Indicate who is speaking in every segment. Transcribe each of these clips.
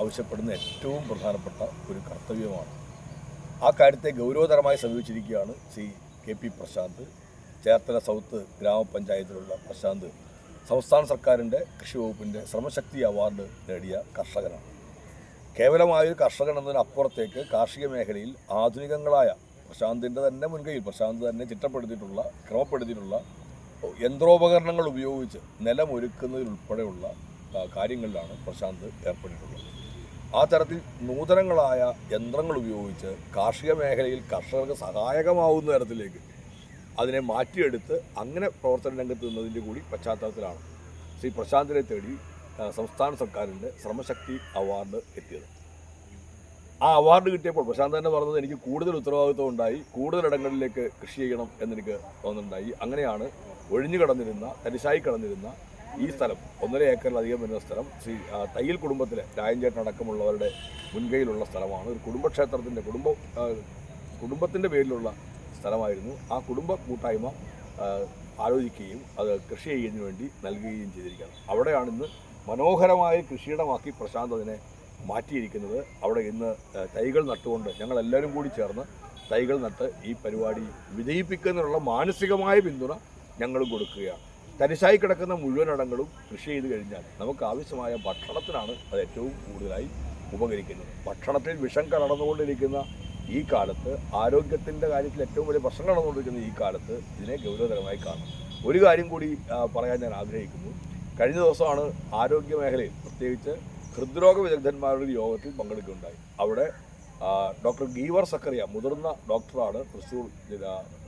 Speaker 1: ആവശ്യപ്പെടുന്ന ഏറ്റവും പ്രധാനപ്പെട്ട ഒരു കർത്തവ്യമാണ്. ആ കാര്യത്തെ ഗൗരവതരമായി സമീപിച്ചിരിക്കുകയാണ് Shri K P Prashanth. Cherthala south ഗ്രാമപഞ്ചായത്തിലുള്ള Prashanth. സംസ്ഥാന സർക്കാരിന്റെ കൃഷി വകുപ്പിന്റെ ശ്രമശക്തി അവാർഡ് നേടിയ കർഷകനാണ്. കേവലമായൊരു കർഷകൻ എന്നതിനപ്പുറത്തേക്ക് കാർഷിക മേഖലയിൽ ആധുനികങ്ങളായ പ്രശാന്തിന്റെ തന്നെ മുൻകൈയിൽ പ്രശാന്ത് തന്നെ ചിട്ടപ്പെടുത്തിയിട്ടുള്ള ക്രമപ്പെടുത്തിയിട്ടുള്ള യന്ത്രോപകരണങ്ങൾ ഉപയോഗിച്ച് നിലമൊരുക്കുന്നതിലുൾപ്പെടെയുള്ള കാര്യങ്ങളിലാണ് പ്രശാന്ത് ഏർപ്പെട്ടിട്ടുള്ളത്. ആ തരത്തിൽ നൂതനങ്ങളായ യന്ത്രങ്ങൾ ഉപയോഗിച്ച് കാർഷിക മേഖലയിൽ കർഷകർക്ക് സഹായകമാവുന്ന തരത്തിലേക്ക് അതിനെ മാറ്റിയെടുത്ത് അങ്ങനെ പ്രവർത്തന രംഗത്ത് നിന്നതിന്റെ കൂടി പശ്ചാത്തലത്തിലാണ് ശ്രീ പ്രശാന്തിനെ തേടി സംസ്ഥാന സർക്കാരിന്റെ ശ്രമശക്തി അവാർഡ് എത്തിയത്. ആ അവാർഡ് കിട്ടിയപ്പോൾ പ്രശാന്ത് തന്നെ പറഞ്ഞത് എനിക്ക് കൂടുതൽ ഉത്തരവാദിത്വം ഉണ്ടായി കൂടുതൽ ഇടങ്ങളിലേക്ക് കൃഷി ചെയ്യണം എന്നെനിക്ക് തോന്നുന്നുണ്ടായി. അങ്ങനെയാണ് ഒഴിഞ്ഞു കടന്നിരുന്ന തരിശായി കിടന്നിരുന്ന ഈ സ്ഥലം ഒന്നര ഏക്കറിലധികം വരുന്ന സ്ഥലം ശ്രീ തയ്യൽ കുടുംബത്തിലെ രായൻചേട്ടൻ അടക്കമുള്ളവരുടെ മുൻകൈയിലുള്ള സ്ഥലമാണ്. ഒരു കുടുംബക്ഷേത്രത്തിന്റെ കുടുംബ കുടുംബത്തിന്റെ പേരിലുള്ള സ്ഥലമായിരുന്നു. ആ കുടുംബ കൂട്ടായ്മ ആലോചിക്കുകയും അത് കൃഷി ചെയ്യുന്നതിന് വേണ്ടി നൽകുകയും ചെയ്തിരിക്കുകയാണ്. അവിടെയാണ് ഇന്ന് മനോഹരമായ കൃഷിയിടമാക്കി പ്രശാന്ത് അതിനെ മാറ്റിയിരിക്കുന്നത്. അവിടെ ഇന്ന് തൈകൾ നട്ടുകൊണ്ട് ഞങ്ങളെല്ലാവരും കൂടി ചേർന്ന് തൈകൾ നട്ട് ഈ പരിപാടി വിജയിപ്പിക്കുന്നതിനുള്ള മാനസികമായ പിന്തുണ ഞങ്ങളും കൊടുക്കുകയാണ്. തരിശായി കിടക്കുന്ന മുഴുവൻ ഇടങ്ങളും കൃഷി ചെയ്ത് കഴിഞ്ഞാൽ നമുക്ക് ആവശ്യമായ ഭക്ഷണത്തിനാണ് അത് ഏറ്റവും കൂടുതലായി ഉപകരിക്കുന്നത്. ഭക്ഷണത്തിൽ വിഷം കലർന്നുകൊണ്ടിരിക്കുന്ന ഈ കാലത്ത് ആരോഗ്യത്തിന്റെ കാര്യത്തിൽ ഏറ്റവും വലിയ പ്രശ്നം കടന്നുകൊണ്ടിരിക്കുന്ന ഈ കാലത്ത് ഇതിനെ ഗൗരവതരമായി കാണും. ഒരു കാര്യം കൂടി പറയാൻ ഞാൻ ആഗ്രഹിക്കുന്നു. കഴിഞ്ഞ ദിവസമാണ് ആരോഗ്യ മേഖലയിൽ പ്രത്യേകിച്ച് ഹൃദ്രോഗ വിദഗ്ധന്മാരുടെ യോഗത്തിൽ പങ്കെടുക്കുകയുണ്ടായി. അവിടെ ഡോക്ടർ ഗീവർ സക്കറിയ മുതിർന്ന ഡോക്ടറാണ് തൃശ്ശൂർ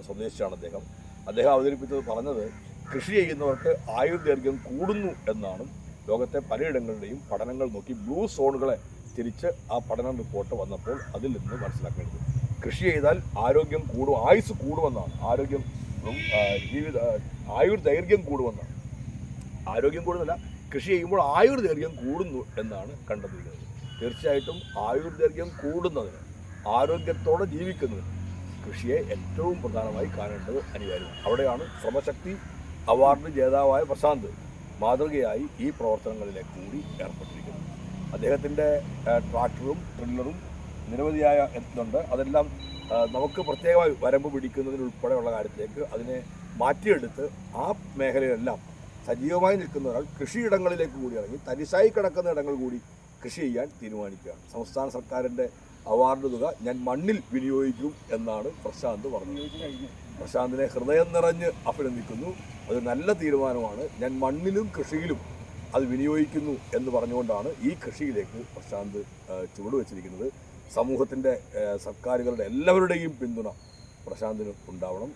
Speaker 1: സന്ദേശിച്ചാണ് അദ്ദേഹം. അദ്ദേഹം അവതരിപ്പിച്ചത് പറഞ്ഞത് കൃഷി ചെയ്യുന്നവർക്ക് ആയുർദൈർഘ്യം കൂടുന്നു എന്നാണ് ലോകത്തെ പലയിടങ്ങളുടെയും പഠനങ്ങൾ നോക്കി ബ്ലൂ സോണുകളെ തിരിച്ച് ആ പഠന റിപ്പോർട്ട് വന്നപ്പോൾ അതിൽ നിന്ന് മനസ്സിലാക്കേണ്ടത്. കൃഷി ചെയ്താൽ ആരോഗ്യം കൂടും ആയുസ് കൂടുമെന്നാണ്. ആരോഗ്യം ജീവിത ആയുർദൈർഘ്യം കൂടുമെന്നാണ്. ആരോഗ്യം കൂടുന്നില്ല കൃഷി ചെയ്യുമ്പോൾ ആയുർദൈർഘ്യം കൂടുന്നു എന്നാണ് കണ്ടെത്തിയിരിക്കുന്നത്. തീർച്ചയായിട്ടും ആയുർദൈർഘ്യം കൂടുന്നതിന് ആരോഗ്യത്തോടെ ജീവിക്കുന്നതിന് കൃഷിയെ ഏറ്റവും പ്രധാനമായി കാണേണ്ടത് അനിവാര്യമാണ്. അവിടെയാണ് ശ്രമശക്തി അവാർഡ് ജേതാവായ പ്രശാന്ത് മാതൃകയായി ഈ പ്രവർത്തനങ്ങളിലേക്ക് കൂടി ഏർപ്പെട്ടിരിക്കുന്നു. അദ്ദേഹത്തിന്റെ ട്രാക്ടറും ട്രില്ലറും നിരവധിയായ എത്തുന്നുണ്ട് അതെല്ലാം നമുക്ക് പ്രത്യേകമായി വരമ്പ് പിടിക്കുന്നതിനുൾപ്പെടെയുള്ള കാര്യത്തിലേക്ക് അതിനെ മാറ്റിയെടുത്ത് ആ മേഖലയിലെല്ലാം സജീവമായി നിൽക്കുന്ന ഒരാൾ കൃഷിയിടങ്ങളിലേക്ക് കൂടി ഇറങ്ങി തരിശായി കിടക്കുന്ന ഇടങ്ങൾ കൂടി കൃഷി ചെയ്യാൻ തീരുമാനിക്കുകയാണ്. സംസ്ഥാന സർക്കാരിന്റെ അവാർഡ് തുക ഞാൻ മണ്ണിൽ വിനിയോഗിക്കും എന്നാണ് പ്രശാന്ത് പറഞ്ഞത്. പ്രശാന്തിനെ ഹൃദയം നിറഞ്ഞ് അഭിനന്ദിക്കുന്നു. അത് നല്ല തീരുമാനമാണ്. ഞാൻ മണ്ണിലും കൃഷിയിലും അത് വിനിയോഗിക്കുന്നു എന്ന് പറഞ്ഞുകൊണ്ടാണ് ഈ കൃഷിയിലേക്ക് പ്രശാന്ത് ചുവടുവെച്ചിരിക്കുന്നത്. സമൂഹത്തിന്റെ സർക്കാരുകളുടെ എല്ലാവരുടെയും പിന്തുണ പ്രശാന്തിന് ഉണ്ടാവണം.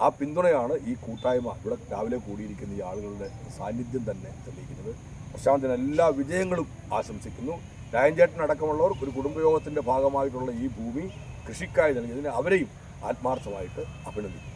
Speaker 1: ആ, പിന്തുണയാണ് ഈ കൂട്ടായ്മ ഇവിടെ രാവിലെ കൂടിയിരിക്കുന്ന ഈ ആളുകളുടെ സാന്നിധ്യം തന്നെ തെളിയിക്കുന്നത്. പ്രശാന്തിന് എല്ലാ വിജയങ്ങളും ആശംസിക്കുന്നു. രായൻചേട്ടൻ അടക്കമുള്ളവർ ഒരു കുടുംബയോഗത്തിന്റെ ഭാഗമായിട്ടുള്ള ഈ ഭൂമി കൃഷിക്കായി നൽകിയതിന് അവരെയും ആത്മാർത്ഥമായിട്ട് അഭിനന്ദിക്കുന്നു.